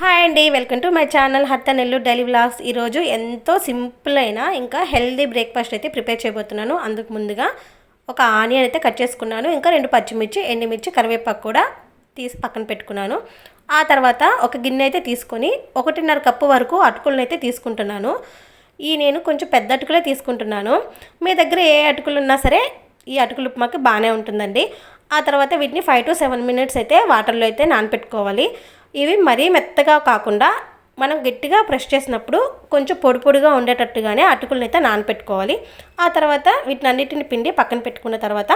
Hi అండి welcome to my channel హర్త Nellore daily vlogs. ఈరోజు ఎంతో సింపుల్ అయిన ఇంకా హెల్దీ బ్రేక్ఫాస్ట్ అయితే ప్రిపేర్ చేయబోతున్నాను. అందుకు ముందుగా ఒక ఆనియన్ అయితే కట్ చేసుకున్నాను. ఇంకా రెండు పచ్చిమిర్చి ఎండుమిర్చి కరివేపాకు కూడా తీసి పక్కన పెట్టుకున్నాను. ఆ తర్వాత ఒక గిన్నె అయితే తీసుకొని ఒకటిన్నర కప్పు వరకు అటుకులను అయితే తీసుకుంటున్నాను. ఈ నేను కొంచెం పెద్ద అటుకులే తీసుకుంటున్నాను. మీ దగ్గర ఏ అటుకులు ఉన్నా సరే ఈ అటుకులు ఉప్మాకి బాగానే ఉంటుందండి. ఆ తర్వాత వీటిని ఫైవ్ టు సెవెన్ మినిట్స్ అయితే వాటర్లో అయితే నానపెట్టుకోవాలి. ఇవి మరీ మెత్తగా కాకుండా మనం గట్టిగా ప్రెస్ చేసినప్పుడు కొంచెం పొడి పొడిగా ఉండేటట్టుగానే అటుకులను అయితే నానపెట్టుకోవాలి. ఆ తర్వాత వీటిని అన్నిటిని పిండి పక్కన పెట్టుకున్న తర్వాత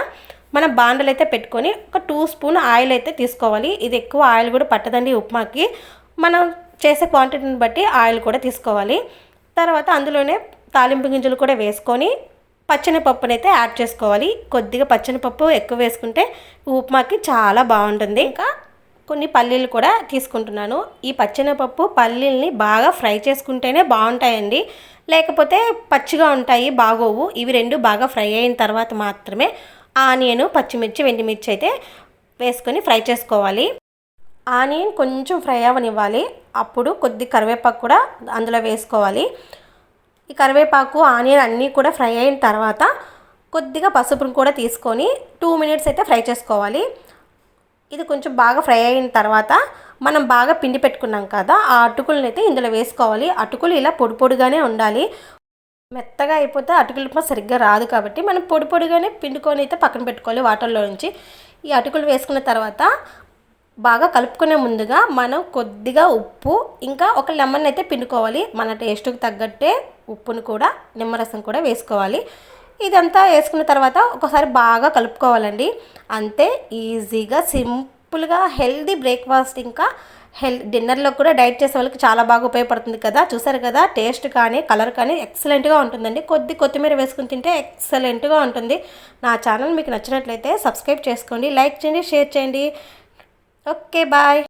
మనం బాండలు అయితే పెట్టుకొని ఒక టూ స్పూన్ ఆయిల్ అయితే తీసుకోవాలి. ఇది ఎక్కువ ఆయిల్ కూడా పట్టదండి ఉప్మాకి. మనం చేసే క్వాంటిటీని బట్టి ఆయిల్ కూడా తీసుకోవాలి. తర్వాత అందులోనే తాలింపు గింజలు కూడా వేసుకొని పచ్చనిపప్పుని అయితే యాడ్ చేసుకోవాలి. కొద్దిగా పచ్చని పప్పు ఎక్కువ వేసుకుంటే ఉప్మాకి చాలా బాగుంటుంది. ఇంకా కొన్ని పల్లీలు కూడా తీసుకుంటున్నాను. ఈ పచ్చెనపప్పు పల్లీల్ని బాగా ఫ్రై చేసుకుంటేనే బాగుంటాయండి. లేకపోతే పచ్చిగా ఉంటాయి బాగోవు. ఇవి రెండు బాగా ఫ్రై అయిన తర్వాత మాత్రమే ఆనియన్ పచ్చిమిర్చి వెండిమిర్చి అయితే వేసుకొని ఫ్రై చేసుకోవాలి. ఆనియన్ కొంచెం ఫ్రై అవ్వనివ్వాలి. అప్పుడు కొద్ది కరివేపాకు కూడా అందులో వేసుకోవాలి. ఈ కరివేపాకు ఆనియన్ అన్నీ కూడా ఫ్రై అయిన తర్వాత కొద్దిగా పసుపును కూడా తీసుకొని టూ మినిట్స్ అయితే ఫ్రై చేసుకోవాలి. ఇది కొంచెం బాగా ఫ్రై అయిన తర్వాత మనం బాగా పిండి పెట్టుకున్నాం కదా ఆ అటుకులను అయితే ఇందులో వేసుకోవాలి. అటుకులు ఇలా పొడి పొడిగానే ఉండాలి. మెత్తగా అయిపోతే అటుకులు ఉప్మా సరిగ్గా రాదు కాబట్టి మనం పొడి పొడిగానే పిండుకొని అయితే పక్కన పెట్టుకోవాలి వాటర్లో నుంచి. ఈ అటుకులు వేసుకున్న తర్వాత బాగా కలుపుకునే ముందుగా మనం కొద్దిగా ఉప్పు ఇంకా ఒక లెమన్ అయితే పిండుకోవాలి. మన టేస్ట్కి తగ్గట్టే ఉప్పును కూడా నిమ్మరసం కూడా వేసుకోవాలి. ఇదంతా వేసుకున్న తర్వాత ఒకసారి బాగా కలుపుకోవాలండి. అంతే ఈజీగా సింపుల్గా హెల్దీ బ్రేక్ఫాస్ట్ ఇంకా హెల్ డిన్నర్లో కూడా డైట్ చేసే వాళ్ళకి చాలా బాగా ఉపయోగపడుతుంది కదా. చూసారు కదా టేస్ట్ కానీ కలర్ కానీ ఎక్సలెంట్గా ఉంటుందండి. కొద్ది కొత్తిమీర వేసుకుని తింటే ఎక్సలెంట్గా ఉంటుంది. నా ఛానల్ మీకు నచ్చినట్లయితే సబ్స్క్రైబ్ చేసుకోండి లైక్ చేయండి షేర్ చేయండి. Okay bye